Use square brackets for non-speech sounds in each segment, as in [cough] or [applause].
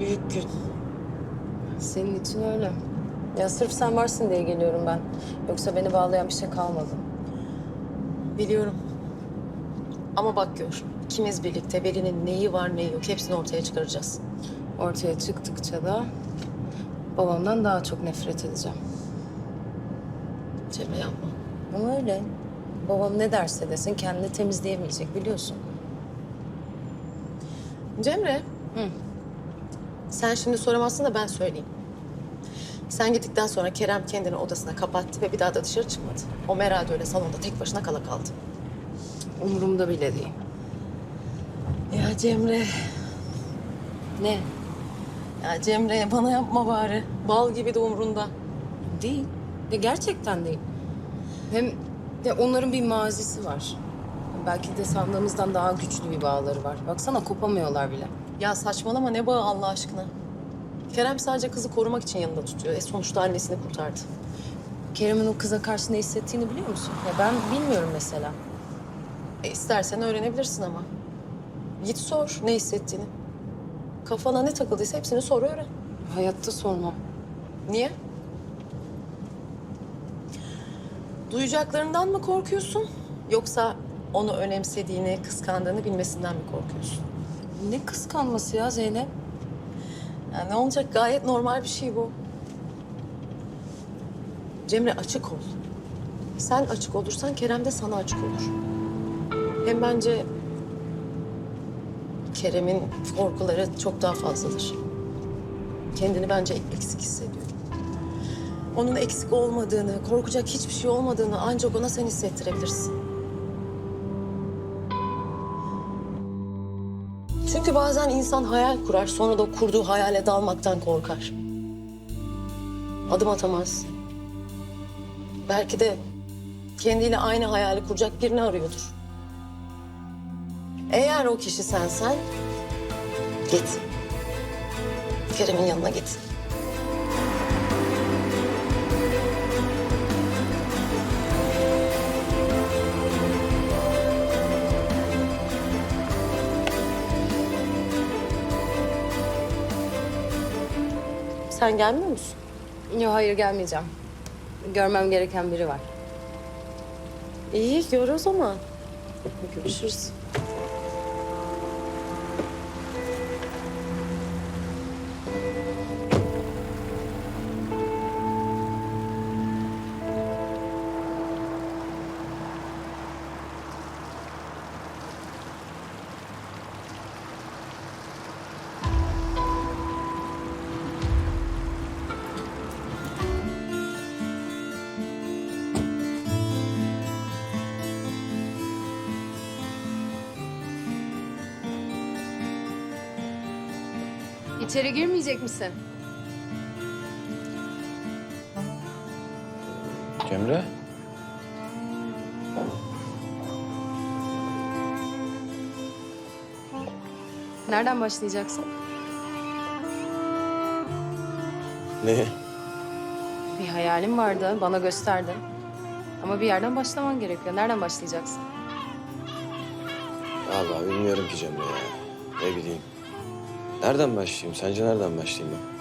Büyük gün. Senin için öyle. Ya sırf sen varsın diye geliyorum ben. Yoksa beni bağlayan bir şey kalmadı. Biliyorum. Ama bak gör. ikimiz birlikte birinin neyi var neyi yok hepsini ortaya çıkaracağız. Ortaya çıktıkça da babamdan daha çok nefret edeceğim. Cemre yapma. Ama öyle. Babam ne derse desin kendini temizleyemeyecek biliyorsun. Cemre. Hı. Sen şimdi soramazsın da ben söyleyeyim. Sen gittikten sonra Kerem kendini odasına kapattı ve bir daha da dışarı çıkmadı. O herhalde öyle salonda tek başına kala kaldı. Umurumda bile değil. Ya Cemre. Ne? Ya Cemre bana yapma bari. Bal gibi de umrunda. Değil. Ya gerçekten değil. Hem ya onların bir mazisi var. Belki de sandığımızdan daha güçlü bir bağları var. Baksana kopamıyorlar bile. Ya saçmalama ne bağı Allah aşkına. Kerem sadece kızı korumak için yanında tutuyor. E sonuçta annesini kurtardı. Kerem'in o kıza karşı ne hissettiğini biliyor musun? Ya ben bilmiyorum mesela. E istersen öğrenebilirsin ama. Git sor ne hissettiğini. Kafana ne takıldıysa hepsini sor öğren. Hayatta sormam. Niye? Duyacaklarından mı korkuyorsun? Yoksa onu önemsediğini, kıskandığını bilmesinden mi korkuyorsun? Ne kıskanması ya Zeynep? Ya ne olacak? Gayet normal bir şey bu. Cemre açık ol. Sen açık olursan Kerem de sana açık olur. Hem bence Kerem'in korkuları çok daha fazladır. Kendini bence eksik hissediyor. Onun eksik olmadığını, korkacak hiçbir şey olmadığını ancak ona sen hissettirebilirsin. Çünkü bazen insan hayal kurar, sonra da kurduğu hayale dalmaktan korkar. Adım atamaz. Belki de kendiyle aynı hayali kuracak birini arıyordur. Eğer o kişi sensen, git. Kerem'in yanına git. Sen gelmiyor musun? Yok hayır gelmeyeceğim. Görmem gereken biri var. İyi, gör o zaman. Görüşürüz. İçeri girmeyecek misin? Cemre? Nereden başlayacaksın? Ne? Bir hayalim vardı, bana gösterdin. Ama bir yerden başlaman gerekiyor. Nereden başlayacaksın? Vallahi bilmiyorum ki Cemre ya. Ne bileyim. Nereden başlayayım? Sence nereden başlayayım ben?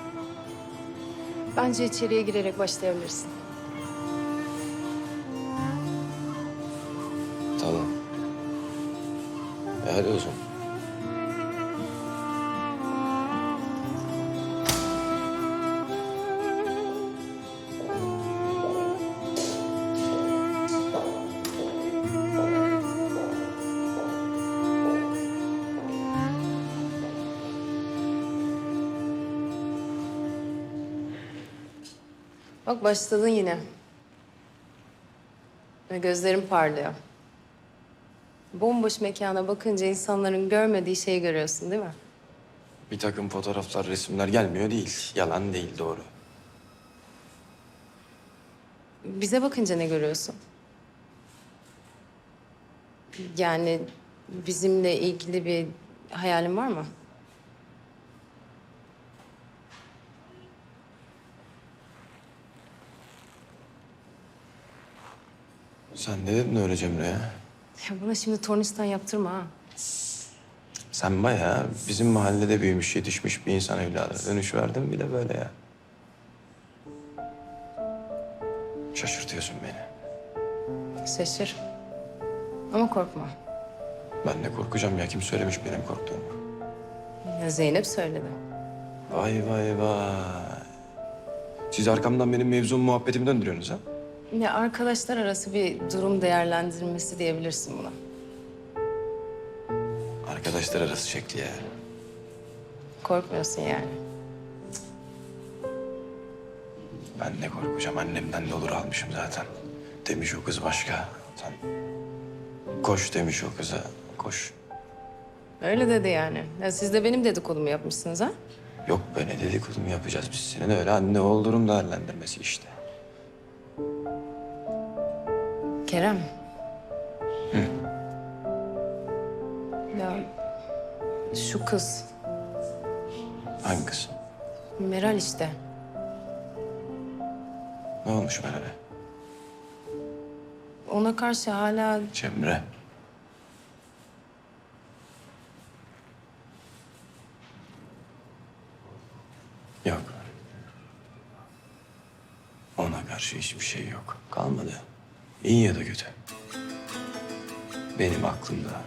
Bence içeriye girerek başlayabilirsin. Tamam. E hadi o zaman. Bak başladın yine. Ve gözlerin parlıyor. Bomboş mekana bakınca insanların görmediği şeyi görüyorsun değil mi? Bir takım fotoğraflar, resimler gelmiyor değil. Yalan değil, doğru. Bize bakınca ne görüyorsun? Yani bizimle ilgili bir hayalin var mı? Sen ne dedin öyle Cemre ya? Bana şimdi tornistan yaptırma ha. Sen bayağı bizim mahallede büyümüş, yetişmiş bir insan evladına dönüş verdin bile böyle ya. Şaşırtıyorsun beni. Şaşır. Ama korkma. Ben de korkacağım ya. Kim söylemiş benim korktuğumu? Ya Zeynep söyledi. Vay vay vay. Siz arkamdan benim mevzum muhabbetimi döndürüyorsunuz ha? Ya arkadaşlar arası bir durum değerlendirmesi diyebilirsin buna. Arkadaşlar arası şekli ya. Korkmuyorsun yani. Ben ne korkacağım? Annemden ne olur almışım zaten. Demiş o kız başka. Sen koş demiş o kıza. Koş. Öyle dedi yani. Ya siz de benim dedikodumu yapmışsınız ha? Yok be ne dedikodu mu yapacağız biz senin öyle anne oğul durum değerlendirmesi işte. Kerem. Ya şu kız Hangi kız? Meral işte. Ne olmuş Meral'e? Ona karşı hala Cemre. Yok. Ona karşı hiçbir şey yok. Kalmadı. İyi ya da kötü. Benim aklımda,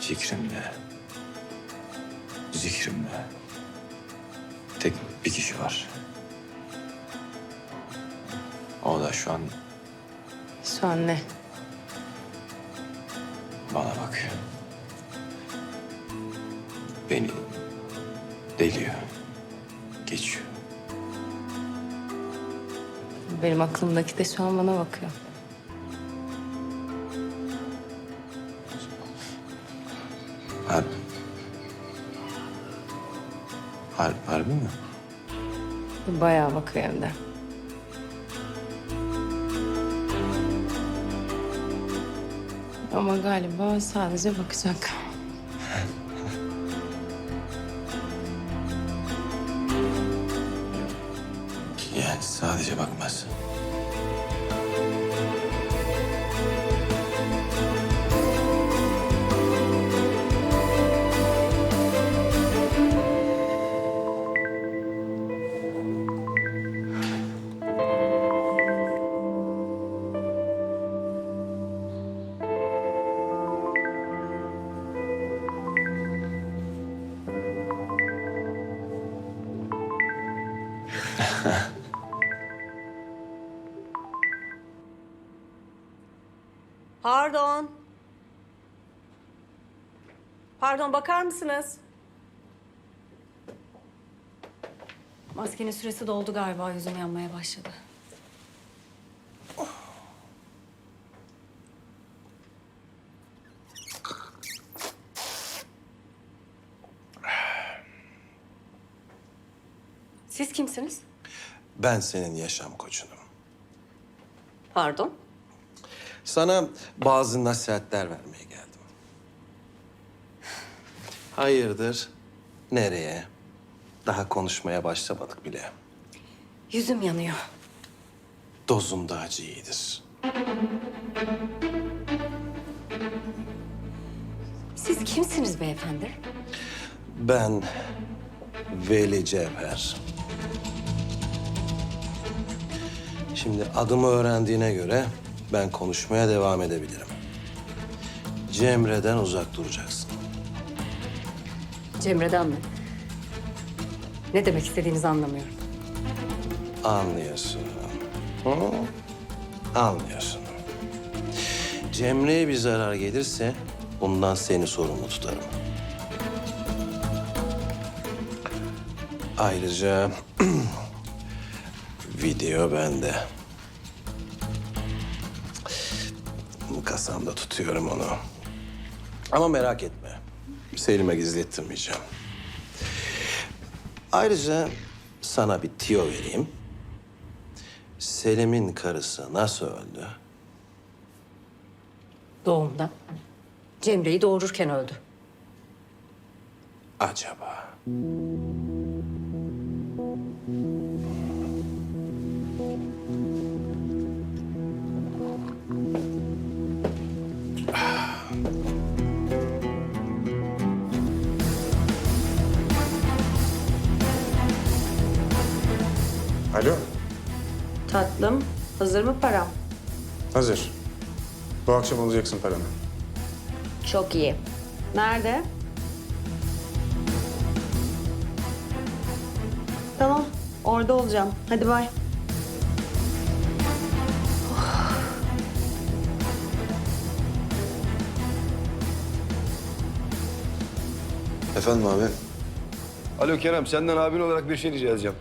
fikrimde, zikrimde tek bir kişi var. O da şu an şu an ne? Bana bakıyor. Beni deliyor. Geçiyor. Benim aklımdaki de şu an bana bakıyor. Harbi, harbi mi? Bayağı bakıyor hem de. Ama galiba sadece bakacak. Yani sadece bakmaz. Pardon. Pardon bakar mısınız? Maskenin süresi doldu galiba yüzüm yanmaya başladı. Siz kimsiniz? Ben senin yaşam koçunum. Pardon. Sana bazı nasihatler vermeye geldim. Hayırdır? Nereye? Daha konuşmaya başlamadık bile. Yüzüm yanıyor. Dozunda acı iyidir. Siz kimsiniz beyefendi? Ben Veli Cevher. Şimdi adımı öğrendiğine göre ben konuşmaya devam edebilirim. Cemre'den uzak duracaksın. Cemre'den mi? Ne demek istediğinizi anlamıyorum. Anlıyorsun. Hı? Anlıyorsun. Cemre'ye bir zarar gelirse bundan seni sorumlu tutarım. Ayrıca [clears throat] video bende. Kasamda tutuyorum onu. Ama merak etme. Selim'e gizlettirmeyeceğim. Ayrıca sana bir tiyo vereyim. Selim'in karısı nasıl öldü? Doğumda. Cemre'yi doğururken öldü. Acaba? Alo, Tatlım, hazır mı param? hazır. Bu akşam alacaksın paranı. Çok iyi. Nerede? Tamam, orada olacağım. Hadi bay. Efendim abi, Alo Kerem, senden abin olarak bir şey rica edeceğim.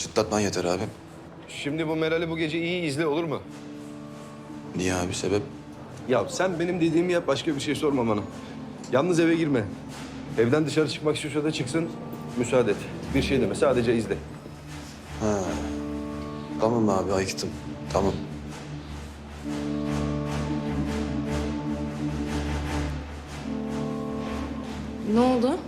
Çıtlatman yeter abi. Şimdi bu Meral'i bu gece iyi izle olur mu? Niye abi, sebep? Ya sen benim dediğimi yap, başka bir şey sorma bana. Yalnız eve girme. Evden dışarı çıkmak istiyorsa da çıksın, müsaade et. Bir şey deme, sadece izle. Ha. Tamam abi, ayıktım. Tamam. Ne oldu?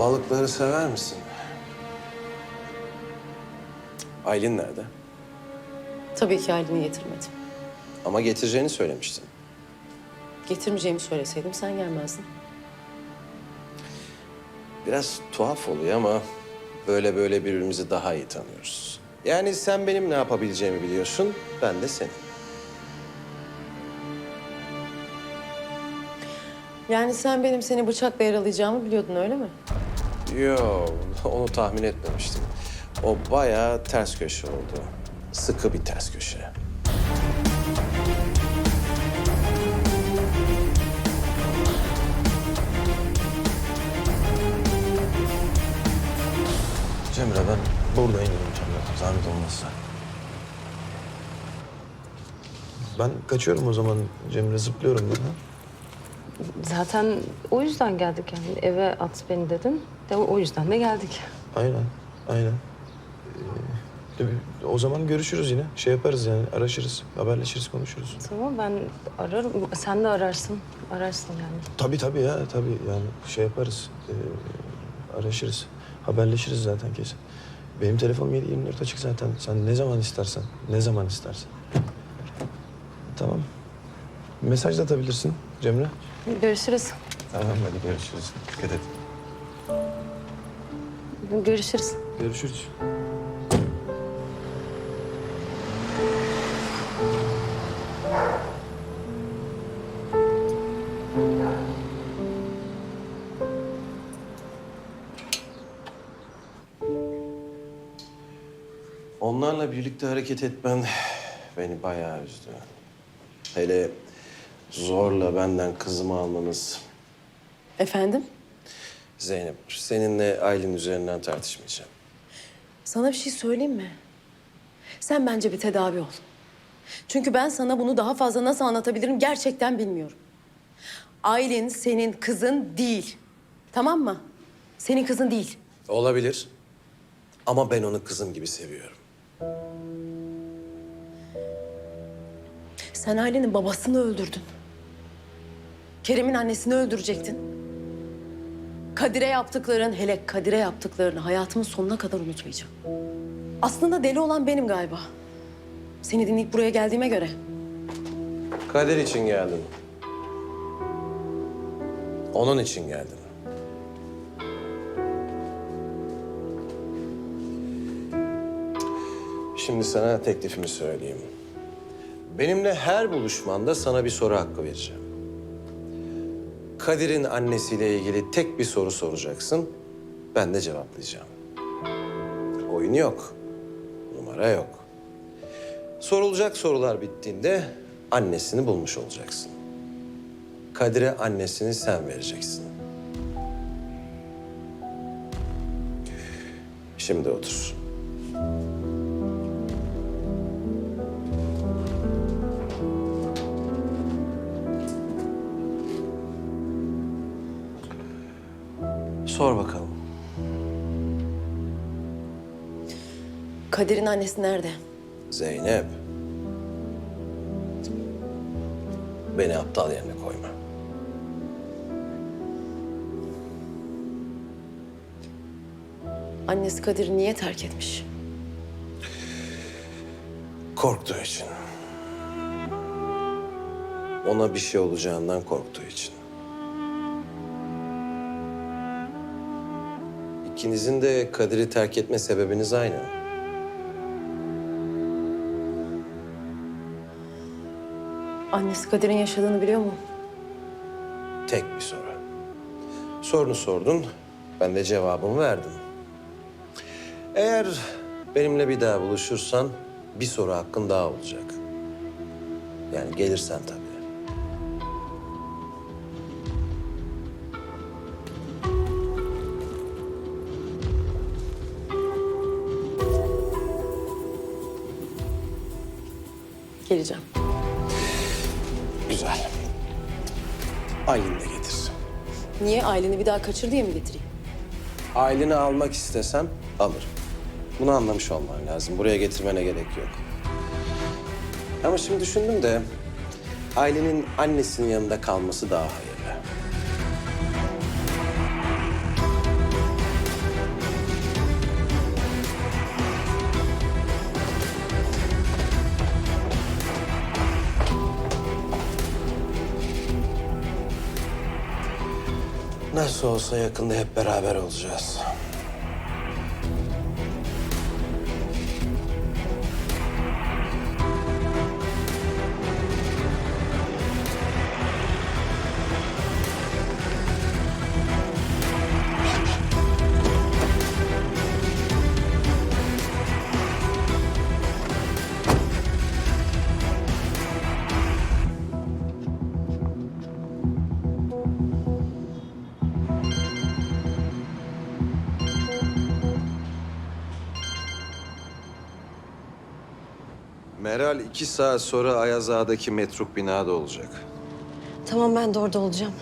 Balıkları sever misin? Aylin nerede? Tabii ki Aylin'i getirmedim. Ama getireceğini söylemiştin. Getirmeyeceğimi söyleseydim sen gelmezdin. Biraz tuhaf oluyor ama böyle böyle birbirimizi daha iyi tanıyoruz. Yani sen benim ne yapabileceğimi biliyorsun, ben de senin. Yani sen benim seni bıçakla yaralayacağımı biliyordun öyle mi? Yo, onu tahmin etmemiştim. O bayağı ters köşe oldu. Sıkı bir ters köşe. Cemre ben burada iniyorum Cemre. Zahmet olmazsa. Ben kaçıyorum o zaman Cemre zıplıyorum ben. ha? Zaten o yüzden geldik yani. Eve at beni dedin. De o yüzden de geldik. Aynen, aynen. Ee, o zaman görüşürüz yine. Şey yaparız yani, araşırız, haberleşiriz, konuşuruz. Tamam ben ararım. Sen de ararsın. Ararsın yani. Tabii tabii ya, tabii yani şey yaparız. Ee, araşırız, haberleşiriz zaten kesin. Benim telefonum 7-24 açık zaten. Sen ne zaman istersen, ne zaman istersen. Tamam. Mesaj da atabilirsin Cemre. Görüşürüz. Tamam hadi görüşürüz. Dikkat et. Görüşürüz. Görüşürüz. Onlarla birlikte hareket etmen beni bayağı üzdü. Hele zorla benden kızımı almanız. Efendim? Zeynep, seninle Aylin üzerinden tartışmayacağım. Sana bir şey söyleyeyim mi? Sen bence bir tedavi ol. Çünkü ben sana bunu daha fazla nasıl anlatabilirim gerçekten bilmiyorum. Aylin senin kızın değil. Tamam mı? Senin kızın değil. Olabilir. Ama ben onu kızım gibi seviyorum. Sen Aylin'in babasını öldürdün. Kerem'in annesini öldürecektin. Kadir'e yaptıkların, hele Kadir'e yaptıklarını hayatımın sonuna kadar unutmayacağım. Aslında deli olan benim galiba. Seni dinleyip buraya geldiğime göre. Kader için geldim. Onun için geldim. Şimdi sana teklifimi söyleyeyim. Benimle her buluşmanda sana bir soru hakkı vereceğim. Kadir'in annesiyle ilgili tek bir soru soracaksın. Ben de cevaplayacağım. Oyun yok. Numara yok. Sorulacak sorular bittiğinde annesini bulmuş olacaksın. Kadir'e annesini sen vereceksin. Şimdi otur. Sor bakalım. Kadir'in annesi nerede? Zeynep. Beni aptal yerine koyma. Annesi Kadir'i niye terk etmiş? Korktuğu için. Ona bir şey olacağından korktuğu için. İkinizin de Kadir'i terk etme sebebiniz aynı. Annesi Kadir'in yaşadığını biliyor mu? Tek bir soru. Sorunu sordun, ben de cevabımı verdim. Eğer benimle bir daha buluşursan bir soru hakkın daha olacak. Yani gelirsen tabii. Geleceğim. Güzel. Aylin de getir. Niye aileni bir daha kaçır diye mi getireyim? Aileni almak istesem alırım. Bunu anlamış olman lazım. Buraya getirmene gerek yok. Ama şimdi düşündüm de ailenin annesinin yanında kalması daha hayırlı. Nasıl olsa yakında hep beraber olacağız. İki saat sonra Ayaz Ağa'daki metruk binada olacak. Tamam ben de orada olacağım.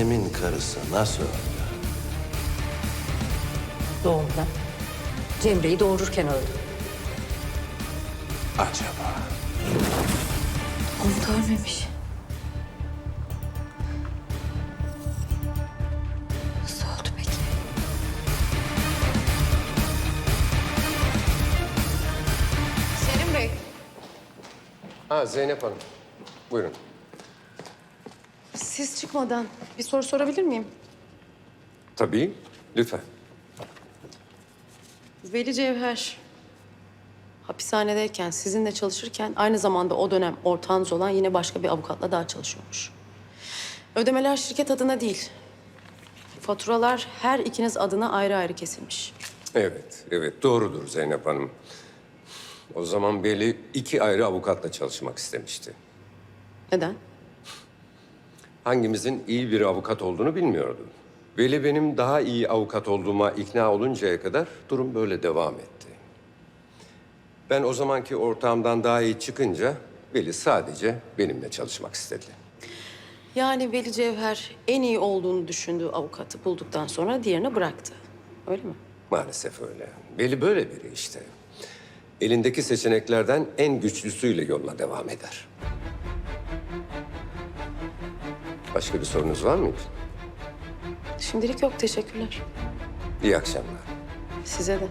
Adem'in karısı nasıl öldü? Doğumda. Cemre'yi doğururken öldü. Acaba? Onu da ölmemiş. Nasıl oldu peki? Selim Bey. Ha Zeynep Hanım. Buyurun. Siz çıkmadan bir soru sorabilir miyim? Tabii. Lütfen. Veli Cevher hapishanedeyken, sizinle çalışırken aynı zamanda o dönem ortağınız olan yine başka bir avukatla daha çalışıyormuş. Ödemeler şirket adına değil. Faturalar her ikiniz adına ayrı ayrı kesilmiş. Evet, evet doğrudur Zeynep Hanım. O zaman Veli iki ayrı avukatla çalışmak istemişti. Neden? Hangimizin iyi bir avukat olduğunu bilmiyordu. Veli benim daha iyi avukat olduğuma ikna oluncaya kadar durum böyle devam etti. Ben o zamanki ortağımdan daha iyi çıkınca Veli sadece benimle çalışmak istedi. Yani Veli Cevher en iyi olduğunu düşündüğü avukatı bulduktan sonra diğerini bıraktı. Öyle mi? Maalesef öyle. Veli böyle biri işte. Elindeki seçeneklerden en güçlüsüyle yoluna devam eder. Başka bir sorunuz var mıydı? Şimdilik yok. Teşekkürler. İyi akşamlar. Size de.